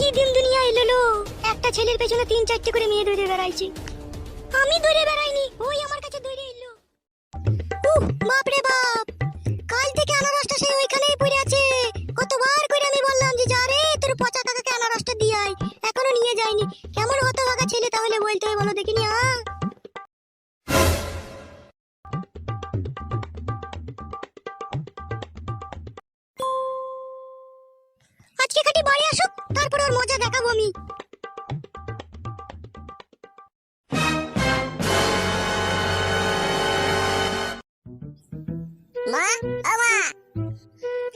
কি দিন দুনিয়া এলো একটা ছেলের পেছনে তিন চারটে করে মেয়ে ধরে বেড়াইছে। আমি ধরে বেড়াইনি, ওই আমার আমি। মা ও মা।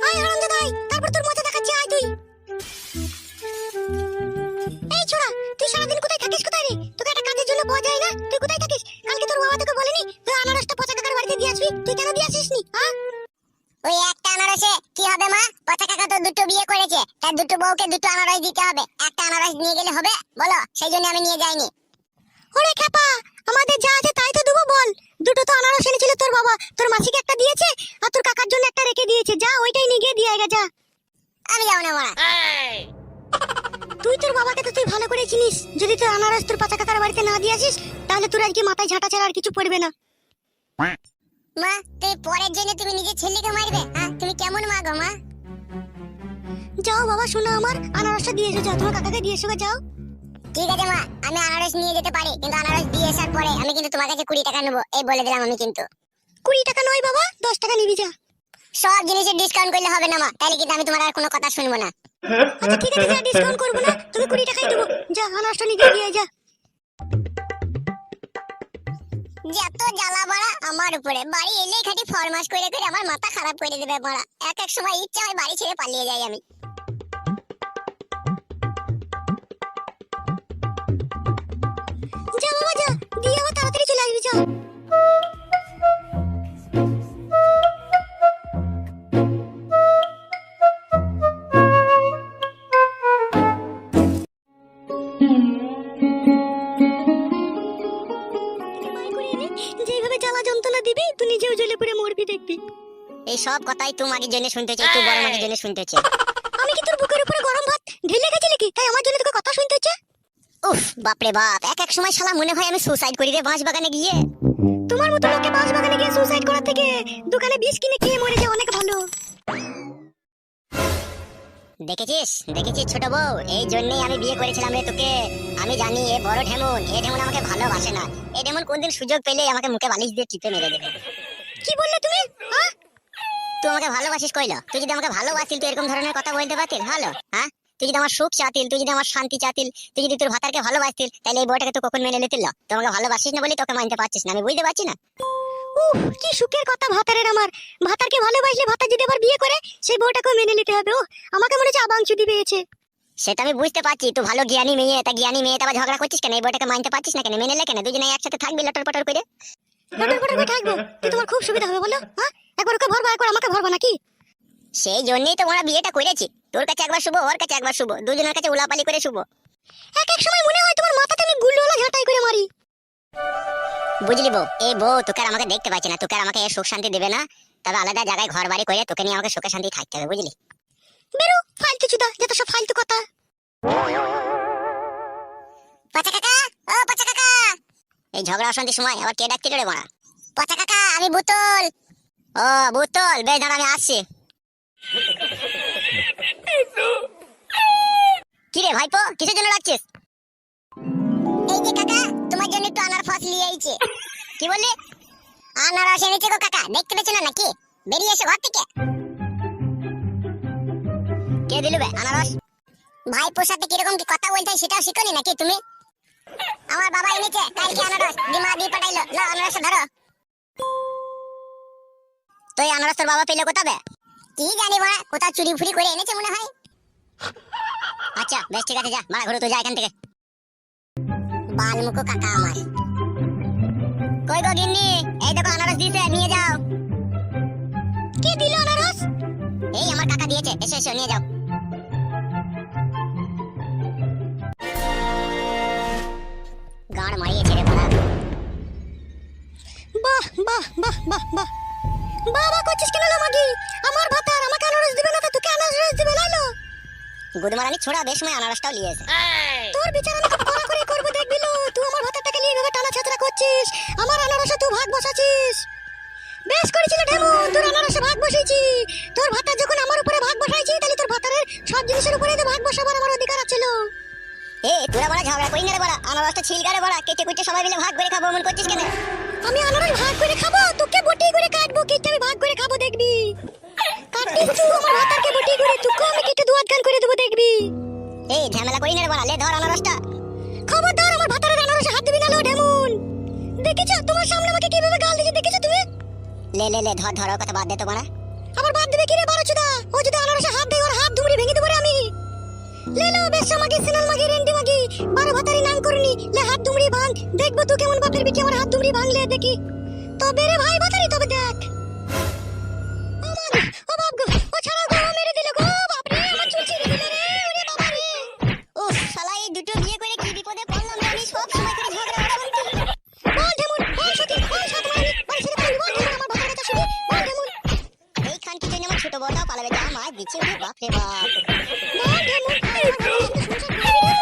আয় আনন্দ দাই আনারসে কি হবে মা? পচা কাকা তো দুটো বিয়ে করেছে। তার দুটো বউকে দুটো আনারস দিতে হবে। একটা আনারস নিয়ে গেলে হবে? বলো সেই জন্য আমি নিয়ে যাইনি। ওরে খেপা! আমাদের যা আছে তাই তো দেবো বল। দুটো তো আনারস এনেছিল তোর বাবা। তোর মাসিকে একটা দিয়েছে আর তোর কাকার জন্য একটা রেখে দিয়েছে। যা ওইটাই নিয়ে গিয়ে দিয়ে যা। আমি যাব না মা। তুই তোর বাবাকে তো তুই ভালো করে চিনিস। যদি তোর আনারস তোর পাচা কাকার বাড়িতে না দিয়ে আসিস তাহলে তোর আজকে মাথায় ঝাঁটা ছাড়া আর কিছু পড়বে না। মা তুই পরের জন্য তুমি নিজের ছেলেকে মারবে। তুমি কেমন মা গো মা? যাও বাবা শোনো আমার। আনারসটা দিয়ে এসো যাও। তোমার কাকাকে দিয়ে এসো যাও। ঠিক আছে মা আমি আনারস নিয়ে যেতে পারি কিন্তু আনারস দিয়ে আসার পরে আমি কিন্তু তোমার কাছে কুড়ি টাকা নেব এই বলে দিলাম আমি কিন্তু। কুড়ি টাকা নয় বাবা দশ টাকা নিবি যা। সব জিনিসের ডিসকাউন্ট করলে হবে না মা তাহলে কিন্তু আমি তোমার আর কোনো কথা শুনব না। আচ্ছা ঠিক আছে যা ডিসকাউন্ট করব না তোকে কুড়ি টাকাই দেবো। যা আনারসটা নিয়ে দিয়ে যা। যত জ্বালা বাড়া আমার উপরে। বাড়ি এলেই খাটি ফরমাস করে করে আমার মাথা খারাপ করে দেবে বাড়া। এক এক সময় ইচ্ছে হয় বাড়ি ছেড়ে পালিয়ে যাই আমি। যা বাবা, যা। দিয়ে আবার তাড়াতাড়ি চলে আসবি যা এই সব কথাই তোমাকে জন্য শুনতে চাই তুই বড় মাকে জন্য শুনতে চাই। আমি কি তোর বুকের উপরে গরম ভাত ঢেলে গেছিলি কি তাই আমার জন্য তোকে কথা শুনতে হচ্ছে উফ বাপরে বাপ এক এক সময় শালা মনে হয় আমি সুসাইড করি রে বাঁশ বাগানে গিয়ে। তোমার মতো লোকে বাস বাগানে গিয়ে সুসাইড করার থেকে দোকানে বিষ কিনে খেয়ে মরে যায় অনেক ভালো। দেখেছিস? দেখেছিস ছোট বউ? এই জন্যই আমি বিয়ে করেছিলাম রে তোকে। আমি জানি এ বড় ঢেমন এ ঢেমন আমাকে ভালোবাসে না। এ ঢেমন কোনদিন সুযোগ পেলে আমাকে মুখে বালিশ দিয়ে টিপে মেরে দেবে। কি বললে তুমি? হ্যাঁ? তুই আমাকে ভালোবাসিস কইলো। তুই যদি আমাকে ভালোবাসিল তুই এরকম ধরনের কথা বলতে পারতিল ভালো হ্যাঁ? তুই যদি আমার সুখ চাতিল তুই যদি আমার শান্তি চাতিল তুই যদি তোর ভাতারকে ভালোবাসতিল তাহলে এই বউটাকে তো কখন মেনে নিতিল তুই আমাকে ভালোবাসিস না বলে তোকে মানতে পারছিস না আমি বুঝতে পারছি না। উফ কি সুখের কথা ভাতারের আমার। ভাতারকে ভালোবাসলে ভাতার যদি আবার বিয়ে করে সেই বউটাকেও মেনে নিতে হবে ও আমাকে মনে হচ্ছে আবাংচুদি পেয়েছে সেটা আমি বুঝতে পারছি তুই ভালো জ্ঞানী মেয়ে তা জ্ঞানী মেয়ে আবার ঝগড়া করছিস কেন? এই বউটাকে মানতে পারছিস না কেন? মেনে লে কেন? দুজনে একসাথে থাকবি লটর পটর করে। লটর পটর করে থাকব। তুই তোমার খুব সুবিধা হবে বলো। হ্যাঁ? একবার ওকে ভরবা একবার আমাকে ভরবা নাকি? সেই জন্যই তো আমরা বিয়েটা করেছি। তোর কাছে একবার শুভ ওর কাছে একবার শুভ দুজনের কাছে উলাপালি করে শুভ এক এক সময় মনে হয় তোমার মাথাতে আমি গুল্লোলা ঝাঁটাই করে মারি। বুঝলি বউ এই বউ তোকে আর আমাকে দেখতে পাচ্ছি না। তোকে আর আমাকে সুখ শান্তি দেবে না। তবে আলাদা জায়গায় ঘর বাড়ি করে তোকে নিয়ে আমাকে সুখে শান্তি থাকতে হবে বুঝলি? বেরো ফালতু চুদা যত সব ফালতু কথা। পচা কাকা এই ঝগড়া অশান্তির সময় আবার কে ডাকছিল রে মারা? পচা কাকা আমি বুতল। ও বুতল বেশ দাঁড়া আমি আসছি। কি রে ভাইপো কিসের জন্য ডাকছিস? এই যে কাকা তোমার জন্য একটু আনার ফস নিয়ে আইছে কি বললি? আনারস এনেছে গো কাকা দেখতে পেছো না নাকি? বেরিয়ে এসো ঘর থেকে। কে দিল বে আনারস? ভাইপোর সাথে কীরকম কি কথা বলতে সেটাও শিখনি নাকি তুমি? আমার বাবা এনেছে, কালকে আনারস। দিমা দিয়ে পাঠাইলো। লো আনারস ধরো। তো এই আনারস তোর বাবা পেলে কোথাবে? কি জানি বড়া কোথাও চুরি ফুরি করে এনেছে মনে হয়। আচ্ছা বেশ, ঠিক আছে, যা, মারা ঘুরে তো যা এখান থেকে। বালমুখো কাকা আমার। কই গো গিন্নি? এই দেখো, আনারস দিয়েছে, নিয়ে যাও। কে দিল আনারস? এই আমার কাকা দিয়েছে, এসো এসো, নিয়ে যাও। গাড় মারিয়েছে রে বড়া বাহ বাহ বাহ বাহ বাহ। বাবা করছিস কেন মাগি? আমার ভাতার আমাকে আনারস দিবে না তো তোকে আনারস দিবে লাইলো গুদমারানি ছোড়া বেশ সময় আনারসটাও লিয়েছে তোর বিচার আমি খুব কড়া করে করব দেখবি লো? তুই আমার নিয়ে এভাবে টানা করছিস। আমার আনারসে তুই ভাগ বসাছিস। বেশ করেছিল ঢেমু তোর আনারসে ভাগ বসাইছি তোর ভাতা যখন আমার উপরে ভাগ বসাইছি এ তোরা বড়া ঝগড়া করি না রে বড়া আনারসটা ছিলগারে বড়া কেটে কুটে সবাই মিলে ভাগ করে খাব মন করছিস কেন? আমি আনারস ভাগ করে খাব? তোকে বটি করে কাটবো। কেটে আমি ভাগ করে খাব দেখবি? কাটিস তুই আমার ভাতারকে বটি করে। তোকে আমি কেটে দুয়াত গান করে দেবো দেখবি? এই ঝামেলা করি না রে বড়া লে ধর আনারসটা। খবরদার আমার ভাতারের আনারসে হাত দিবি না লো ঢেমুন দেখেছ? তোমার সামনে আমাকে কীভাবে গাল দিয়েছে দেখেছ তুমি? লে লে লে ধর ধর কথা বাদ দে তো বড়া আবার বাদ দিবে কি রে? বারোচুদা লে লো বেশা মাগি সিনাল মাগি রেন্ডি মাগি বারো ভাতারি নাম করনি লে হাত ধুমড়ি ভাঙ দেখব তুই কেমন বাপের বিটি আমার হাত ধুমড়ি ভাঙলে দেখি। তবে রে ভাই ভাতারি তবে দেখ। ও মা গো, ও বাপ গো ও ছাড়া গো মেরে দিল গো বাপ রে আমার চুল ছিঁড়ে দিল রে ওরে বাবা রে। উফ শালা এই দুটো বিয়ে করে কি বিপদে পড়লাম রে আমি সব সময় করে ঝগড়া ওড়াবান বল ঢেমুন বল সতী বল সাত মারি বল ছেলে বল বল ঢেমুন আমার ভাতার কথা শুনি বল ঢেমুন। এই খান জন্য আমার ছোট বড়টাও পালাবে যা দিচ্ছে বাপ রে বাপ। বল Oh, no.